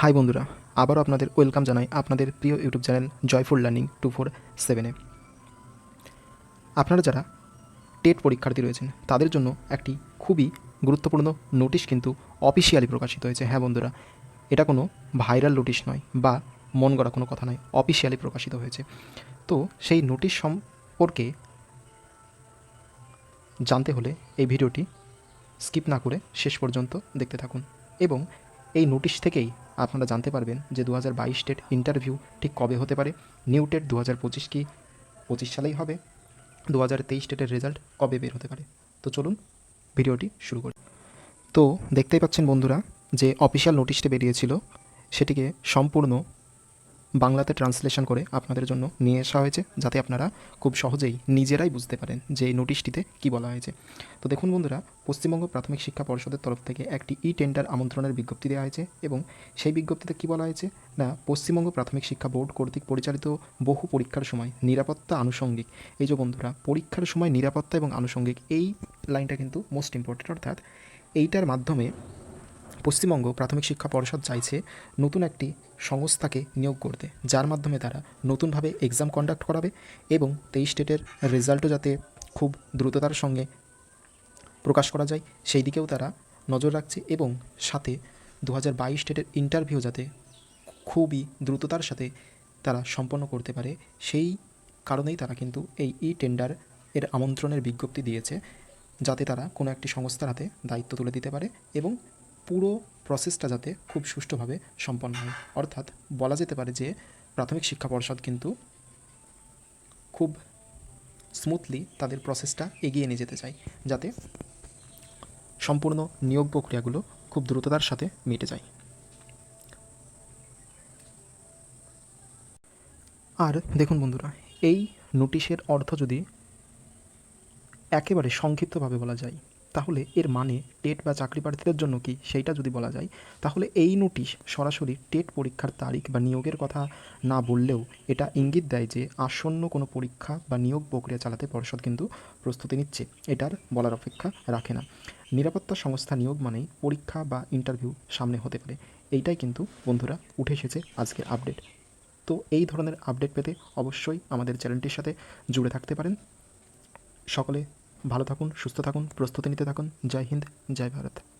High বন্ধুরা, আবারও আপনাদের ওয়েলকাম জানাই আপনাদের প্রিয় YouTube channel joyful learning two four সেভেনে। আপনারা যারা টেট পরীক্ষার্থী রয়েছেন, তাদের জন্য একটি খুবই গুরুত্বপূর্ণ নোটিশ কিন্তু অফিসিয়ালি প্রকাশিত হয়েছে। হ্যাঁ বন্ধুরা, এটা কোনো ভাইরাল নোটিশ নয় বা মন গড়া কোনো কথা নয়, অফিসিয়ালি প্রকাশিত হয়েছে। তো সেই নোটিশ সম্পর্কে জানতে হলে এই ভিডিওটি স্কিপ না করে শেষ পর্যন্ত দেখতে থাকুন এবং এই নোটিশ থেকেই আপনারা জানতে পারবেন যে দু হাজার বাইশ টেট ইন্টারভিউ ঠিক কবে হতে পারে নিউ টেট দু হাজার পঁচিশ কি পঁচিশ সালেই হবে দু হাজার তেইশ টেটের রেজাল্ট কবে বের হতে পারে। তো চলুন ভিডিওটি শুরু করি। তো দেখতেই পাচ্ছেন বন্ধুরা যে অফিসিয়াল নোটিশটা বেরিয়েছিল, সেটিকে সম্পূর্ণ বাংলাতে ট্রান্সলেশন করে আপনাদের জন্য নিয়ে আসা হয়েছে, যাতে আপনারা খুব সহজেই নিজেরাই বুঝতে পারেন যে এই নোটিশটিতে কী বলা হয়েছে। তো দেখুন বন্ধুরা, পশ্চিমবঙ্গ প্রাথমিক শিক্ষা পর্ষদের তরফ থেকে একটি ই টেন্ডার আমন্ত্রণের বিজ্ঞপ্তি দেওয়া হয়েছে এবং সেই বিজ্ঞপ্তিতে কী বলা হয়েছে? না, পশ্চিমবঙ্গ প্রাথমিক শিক্ষা বোর্ড কর্তৃক পরিচালিত বহু পরীক্ষার সময় নিরাপত্তা আনুষঙ্গিক। এই যে বন্ধুরা, পরীক্ষার সময় নিরাপত্তা এবং আনুষঙ্গিক এই লাইনটা কিন্তু মোস্ট ইম্পর্টেন্ট অর্থাৎ এইটার মাধ্যমে পশ্চিমবঙ্গ প্রাথমিক শিক্ষা পর্ষদ চাইছে নতুন একটি সংস্থাকে নিয়োগ করতে, যার মাধ্যমে তারা নতুনভাবে এক্সাম কন্ডাক্ট করাবে এবং তেইশ স্টেটের রেজাল্টও যাতে খুব দ্রুততার সঙ্গে প্রকাশ করা যায়। সেই দিকেও তারা নজর রাখছে এবং সাথে দু হাজার বাইশ স্টেটের ইন্টারভিউ যাতে খুবই দ্রুততার সাথে তারা সম্পন্ন করতে পারে। সেই কারণেই তারা কিন্তু এই ই টেন্ডার এর আমন্ত্রণের বিজ্ঞপ্তি দিয়েছে, যাতে তারা কোনো একটি সংস্থার হাতে দায়িত্ব তুলে দিতে পারে এবং পুরো প্রসেসটা যাতে খুব সুষ্ঠুভাবে সম্পন্ন হয়। অর্থাৎ বলা যেতে পারে যে প্রাথমিক শিক্ষা পর্ষদ কিন্তু খুব স্মুথলি তাদের প্রসেসটা এগিয়ে নিয়ে যেতে চায়, যাতে সম্পূর্ণ নিয়োগ প্রক্রিয়াগুলো খুব দ্রুততার সাথে মিটে যায়। আর দেখুন বন্ধুরা, এই নোটিশের অর্থ যদি একেবারে সংক্ষিপ্তভাবে বলা যায় তাহলে এর মানে টেট বা চাকরি প্রার্থীদের জন্য কি? সেইটা যদি বলা যায়, তাহলে এই নোটিশ সরাসরি টেট পরীক্ষার তারিখ বা নিয়োগের কথা না বললেও এটা ইঙ্গিত দেয় যে আসন্ন কোনো পরীক্ষা বা নিয়োগ প্রক্রিয়া চালাতে পর্ষদ কিন্তু প্রস্তুতি নিচ্ছে। এটার বলার অপেক্ষা রাখে না। নিরাপত্তা সংস্থা নিয়োগ মানেই পরীক্ষা বা ইন্টারভিউ সামনে হতে পারে। এইটাই কিন্তু বন্ধুরা উঠে এসেছে আজকের আপডেট। তো এই ধরনের আপডেট পেতে অবশ্যই আমাদের চ্যানেলটির সাথে জুড়ে থাকতে পারেন। সকলে ভালো থাকুন সুস্থ থাকুন প্রস্তুতি নিতে থাকুন। জয় হিন্দ জয় ভারত।